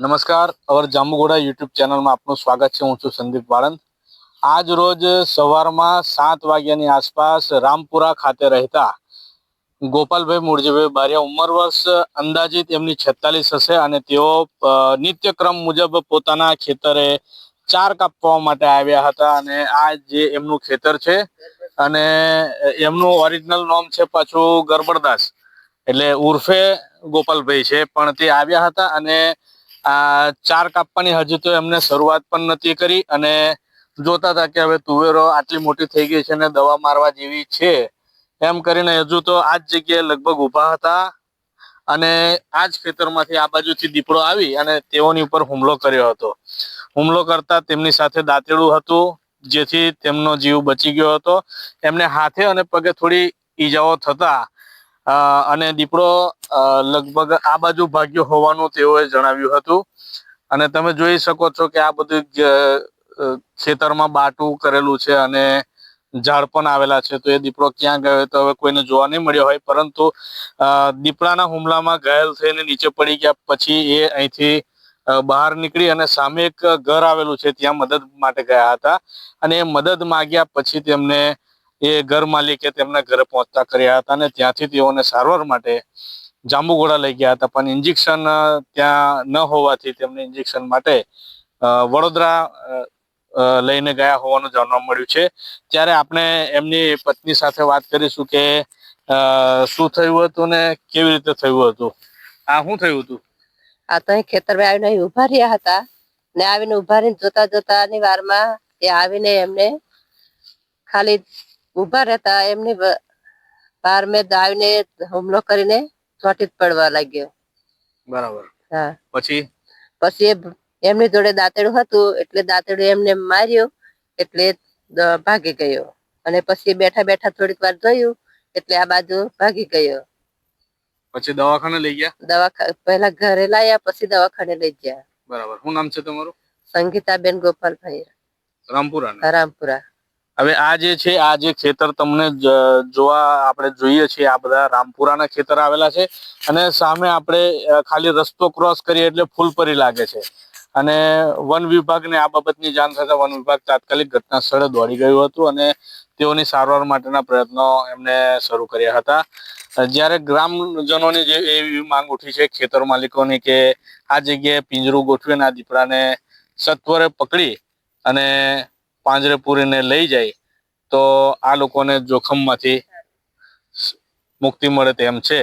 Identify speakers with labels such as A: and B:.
A: નમસ્કાર. અવર જાંબુઘોડા યુટ્યુબ ચેનલમાં આપનું સ્વાગત છે. હું છું સંદીપ વાળંદ આજ રોજ સવારમાં સાત વાગ્યાની આસપાસ રામપુરા ખાતે રહેતા ગોપાલભાઈ મૂળજીભાઈ બારિયા ઉંમર વર્ષ અંદાજિત એમની છેતાલીસ હશે અને તેઓ નિત્યક્રમ મુજબ પોતાના ખેતરે ચાર કાપવા માટે આવ્યા હતા અને આ જે એમનું ખેતર છે અને એમનું ઓરિજિનલ નામ છે પાછું ગરબડદાસ. એટલે ઉર્ફે ગોપાલભાઈ છે. પણ તે આવ્યા હતા અને આ ચાર કાપવાની હજી તો એમને શરૂઆત પણ નથી કરી અને જોતા હતા કે હવે તુવેરો આટલી મોટી થઈ ગઈ છે અને દવા મારવા જેવી છે. એમ કરીને હજુ તો આ જ જગ્યાએ લગભગ ઊભા હતા અને આ જ ખેતરમાંથી આ બાજુથી દીપડો આવી અને તેઓની ઉપર હુમલો કર્યો હતો. હુમલો કરતા તેમની સાથે દાંતેડું હતું, જેથી તેમનો જીવ બચી ગયો હતો. એમને હાથે અને પગે થોડી ઈજાઓ થતા અને દીપડો લગભગ આ બાજુ ભાગ્યો હોવાનું તેઓએ જણાવ્યું હતું. અને તમે જોઈ શકો છો કે આ બધું ખેતરમાં બાટું કરેલું છે અને ઝાડ પણ આવેલા છે. તો એ દીપડો ક્યાં ગયો તો હવે કોઈને જોવા નહીં મળ્યો હોય. પરંતુ દીપડાના હુમલામાં ઘાયલ થઈને નીચે પડી ગયા. પછી એ અહીંથી બહાર નીકળી અને સામે એક ઘર આવેલું છે. ત્યાં મદદ માટે ગયા હતા. અને એ મદદ માગ્યા પછી તેમને એ ઘર માલિકે તેમના ઘરે પહોંચતા કર્યા હતા અને ત્યાંથી તેઓને સારવાર માટે જાંબુઘોડા લઈ ગયા હતા. પણ ઇન્જેક્શન ત્યાં ન હોવાથી તેમને ઇન્જેક્શન માટે વડોદરા લઈને ગયા હોવાનું જાણવા મળ્યું છે. ત્યારે આપણે એમની પત્ની સાથે વાત કરીશું કે શું થયું હતું ને કેવી રીતે થયું હતું? આ શું થયું હતું?
B: આ તો ખેતરભાઈ આવીને અહીં ઊભા રહ્યા હતા ને આવીને ઊભા રહીને જોતા જોતા ની વારમાં એ આવીને એમને ખાલી ઊભા રહેતા એમની વાર મેં આવીને હુમલો કરીને ચોટી પડવા લાગ્યો.
A: બરાબર.
B: હા.
A: પછી?
B: પછી એમની જોડે દાંતેડું હતું એટલે દાંતેડું એમને માર્યું એટલે ભાગી ગયો. અને પછી બેઠા બેઠા થોડીક વાર જોયું એટલે આ બાજુ ભાગી ગયો.
A: પછી દવાખાને લઈ ગયા?
B: દવાખા પહેલા ઘરે લાયા પછી દવાખાને લઈ ગયા.
A: બરાબર. શું નામ છે તમારું?
B: સંગીતાબેન ગોપાલભાઈ.
A: રામપુરા
B: રામપુરા.
A: હવે આ જે છે, આ જે ખેતર તમને જોવા આપણે જોઈએ છીએ, આ બધા રામપુરાના ખેતર આવેલા છે અને સામે આપણે ખાલી રસ્તો ક્રોસ કરીએ એટલે ફૂલપરી લાગે છે. અને વન વિભાગને આ બાબતની જાણ થતા વન વિભાગ તાત્કાલિક ઘટના સ્થળે દોડી ગયું હતું અને તેઓની સારવાર માટેના પ્રયત્નો એમને શરૂ કર્યા હતા. જ્યારે ગ્રામજનોની જે એવી માંગ ઉઠી છે ખેતર માલિકોની કે આ જગ્યાએ પિંજરું ગોઠવીને આ દીપડાને સત્વરે પકડી અને પાંજરે પૂરીને લઈ જાય તો આ લોકોને જોખમમાંથી મુક્તિ મળે તેમ છે.